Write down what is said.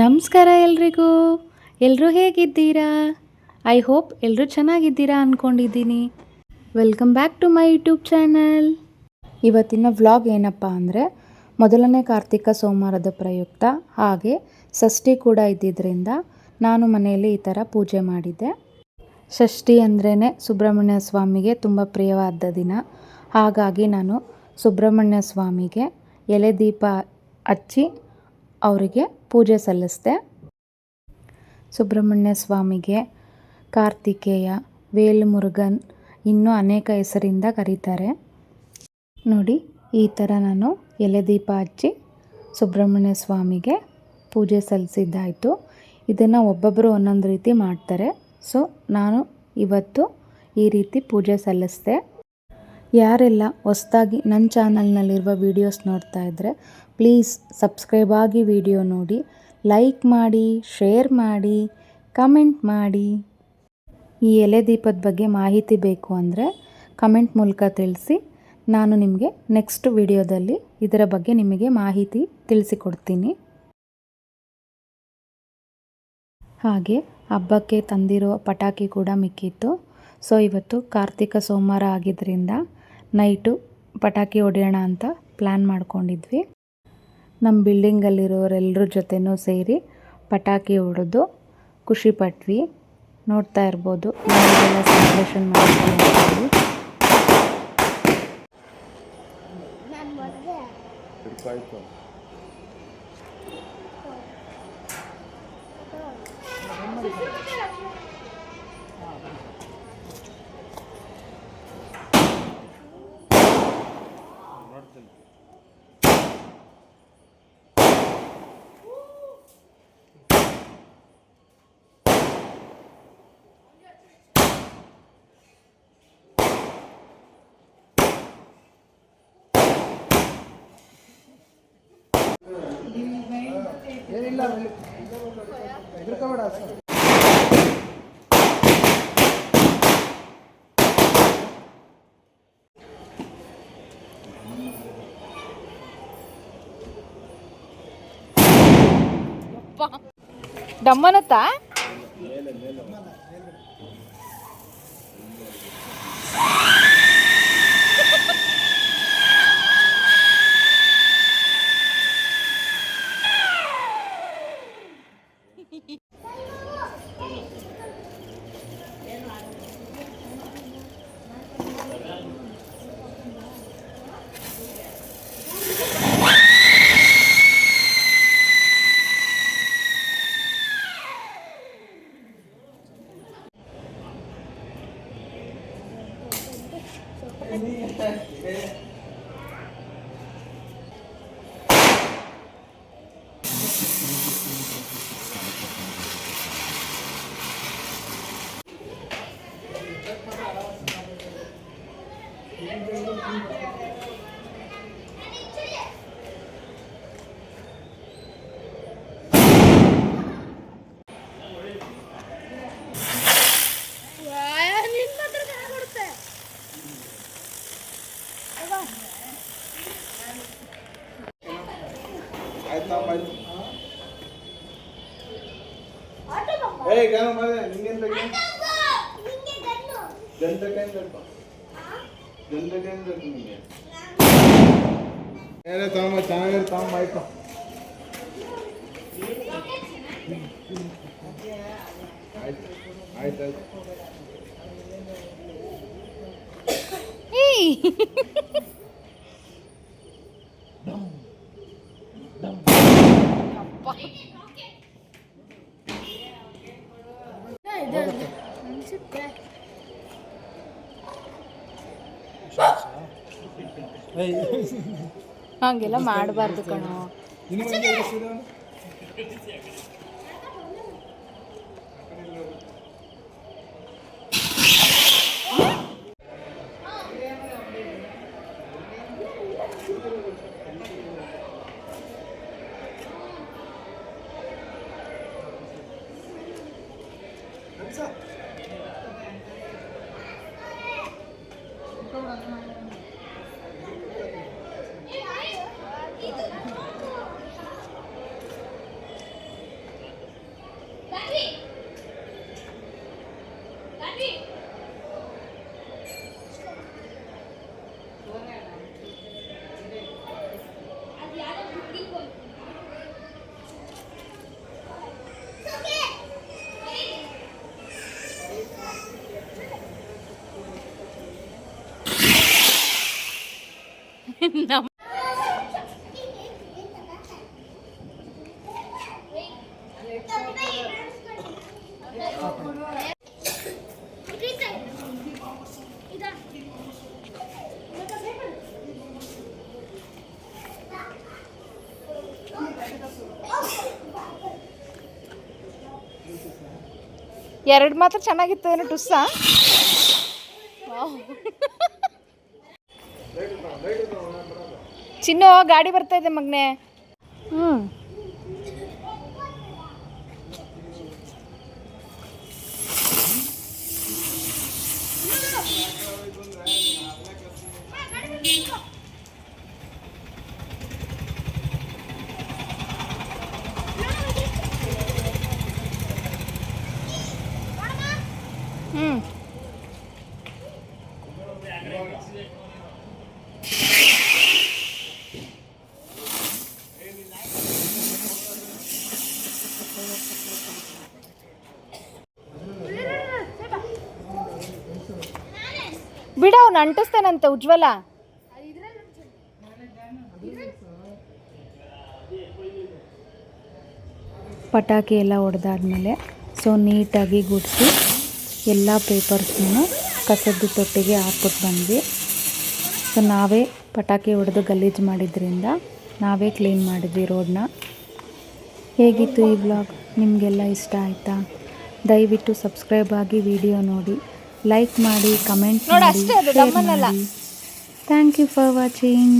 ನಮಸ್ಕಾರ ಎಲ್ರಿಗೂ. ಎಲ್ಲರೂ ಹೇಗಿದ್ದೀರಾ? ಐ ಹೋಪ್ ಎಲ್ಲರೂ ಚೆನ್ನಾಗಿದ್ದೀರಾ ಅಂದ್ಕೊಂಡಿದ್ದೀನಿ welcome back to my YouTube channel ಇವತ್ತಿನ ವ್ಲಾಗ್ ಏನಪ್ಪ ಅಂದರೆ, ಮೊದಲನೇ ಕಾರ್ತಿಕ ಸೋಮವಾರದ ಪ್ರಯುಕ್ತ, ಹಾಗೆ ಷಷ್ಠಿ ಕೂಡ ಇದ್ದಿದ್ದರಿಂದ ನಾನು ಮನೆಯಲ್ಲಿ ಈ ಥರ ಪೂಜೆ ಮಾಡಿದ್ದೆ. ಷಷ್ಠಿ ಅಂದ್ರೇ ಸುಬ್ರಹ್ಮಣ್ಯ ಸ್ವಾಮಿಗೆ ತುಂಬ ಪ್ರಿಯವಾದ ದಿನ. ಹಾಗಾಗಿ ನಾನು ಸುಬ್ರಹ್ಮಣ್ಯ ಸ್ವಾಮಿಗೆ ಎಲೆ ದೀಪ ಹಚ್ಚಿ ಅವರಿಗೆ ಪೂಜೆ ಸಲ್ಲಿಸಿದೆ. ಸುಬ್ರಹ್ಮಣ್ಯ ಸ್ವಾಮಿಗೆ ಕಾರ್ತಿಕೇಯ, ವೇಲ್ಮುರುಗನ್ ಇನ್ನೂ ಅನೇಕ ಹೆಸರಿಂದ ಕರೀತಾರೆ. ನೋಡಿ, ಈ ಥರ ನಾನು ಎಲೆ ದೀಪ ಹಚ್ಚಿ ಸುಬ್ರಹ್ಮಣ್ಯ ಸ್ವಾಮಿಗೆ ಪೂಜೆ ಸಲ್ಲಿಸಿದ್ದಾಯಿತು. ಇದನ್ನು ಒಬ್ಬೊಬ್ಬರು ಒಂದೊಂದು ರೀತಿ ಮಾಡ್ತಾರೆ. ಸೊ, ನಾನು ಇವತ್ತು ಈ ರೀತಿ ಪೂಜೆ ಸಲ್ಲಿಸಿದೆ. ಯಾರೆಲ್ಲ ಹೊಸ್ದಾಗಿ ನನ್ನ ಚಾನಲ್ನಲ್ಲಿರುವ ವೀಡಿಯೋಸ್ ನೋಡ್ತಾ ಇದ್ದರೆ ಪ್ಲೀಸ್ ಸಬ್ಸ್ಕ್ರೈಬ್ ಆಗಿ ವಿಡಿಯೋ ನೋಡಿ ಲೈಕ್ ಮಾಡಿ ಶೇರ್ ಮಾಡಿ ಕಮೆಂಟ್ ಮಾಡಿ. ಈ ಎಲೆ ದೀಪದ ಬಗ್ಗೆ ಮಾಹಿತಿ ಬೇಕು ಅಂದರೆ ಕಮೆಂಟ್ ಮೂಲಕ ತಿಳಿಸಿ. ನಾನು ನಿಮಗೆ ನೆಕ್ಸ್ಟ್ ವಿಡಿಯೋದಲ್ಲಿ ಇದರ ಬಗ್ಗೆ ನಿಮಗೆ ಮಾಹಿತಿ ತಿಳಿಸಿಕೊಡ್ತೀನಿ. ಹಾಗೆ ಹಬ್ಬಕ್ಕೆ ತಂದಿರೋ ಪಟಾಕಿ ಕೂಡ ಮಿಕ್ಕಿತ್ತು. ಸೊ ಇವತ್ತು ಕಾರ್ತಿಕ ಸೋಮವಾರ ಆಗಿದ್ದರಿಂದ ನೈಟು ಪಟಾಕಿ ಹೊಡೆಯೋಣ ಅಂತ ಪ್ಲ್ಯಾನ್ ಮಾಡ್ಕೊಂಡಿದ್ವಿ. ನಮ್ಮ ಬಿಲ್ಡಿಂಗಲ್ಲಿರೋರೆಲ್ಲರ ಜೊತೆನೂ ಸೇರಿ ಪಟಾಕಿ ಹೊಡೆದು ಖುಷಿ ಪಟ್ವಿ. ನೋಡ್ತಾ ಇರ್ಬೋದು. ನಾವೆಲ್ಲ ಸೆಲೆಬ್ರೇಷನ್ ಮಾಡ್ತೀವಿ माध्यम से ಇಲ್ಲ ಎದುರ್ಕೋಬೇಡ ಅಷ್ಟೇ ಡಮ್ಮನತ್ತಾ ಏಯ್ ಗಾನ ಮಾಡೆ ನಿಂಗೇನ್ ಬೇಕು? ಗಂಧಕೇನ್ ಬೇಕು? ಗಂಧಕೇನ್ ಬೇಕು ನಿಂಗೆ? ಏನೇ ತಗೊಂಬ ಚೆನ್ನಾಗಿರೋ ತಗೊಂಬ ಆಯ್ತು. ಆಯ್ತು ಆಯ್ತು ಆಯ್ತು. ಹಂಗೆಲ್ಲ ಮಾಡಬಾರ್ದು ಕಣೋ ಎರಡು ಮಾತ್ರ ಚೆನ್ನಾಗಿತ್ತು ಏನು ಟುಸ್ಸ? ಚಿನ್ನು ಗಾಡಿ ಬರ್ತಾ ಇದೆ ಮಗ್ನೆ. ಹ್ಞೂ ಬಿಡ, ಅವ್ನು ಅಂಟಿಸ್ತಾನಂತೆ ಉಜ್ವಲ. ಪಟಾಕಿ ಎಲ್ಲ ಹೊಡೆದಾದ್ಮೇಲೆ ಸೊ ನೀಟಾಗಿ ಗುಡಿಸಿ, ಎಲ್ಲ ಪೇಪರ್ಸನ್ನು ಕಸದ ತೊಟ್ಟಿಗೆ ಹಾಕ್ಬಿಟ್ಟು ಬಂದ್ವಿ. ಸೊ ನಾವೇ ಪಟಾಕಿ ಹೊಡೆದು ಗಲೀಜು ಮಾಡಿದ್ರಿಂದ ನಾವೇ ಕ್ಲೀನ್ ಮಾಡಿದ್ವಿ ರೋಡನ್ನ ಹೇಗಿತ್ತು ಈ ವ್ಲಾಗ್? ನಿಮಗೆಲ್ಲ ಇಷ್ಟ ಆಯಿತಾ? ದಯವಿಟ್ಟು ಸಬ್ಸ್ಕ್ರೈಬ್ ಆಗಿ ವಿಡಿಯೋ ನೋಡಿ. ಲೈಕ್ ಮಾಡಿ ಕಮೆಂಟ್ ಮಾಡಿ ಥ್ಯಾಂಕ್ ಯು ಫಾರ್ ವಾಚಿಂಗ್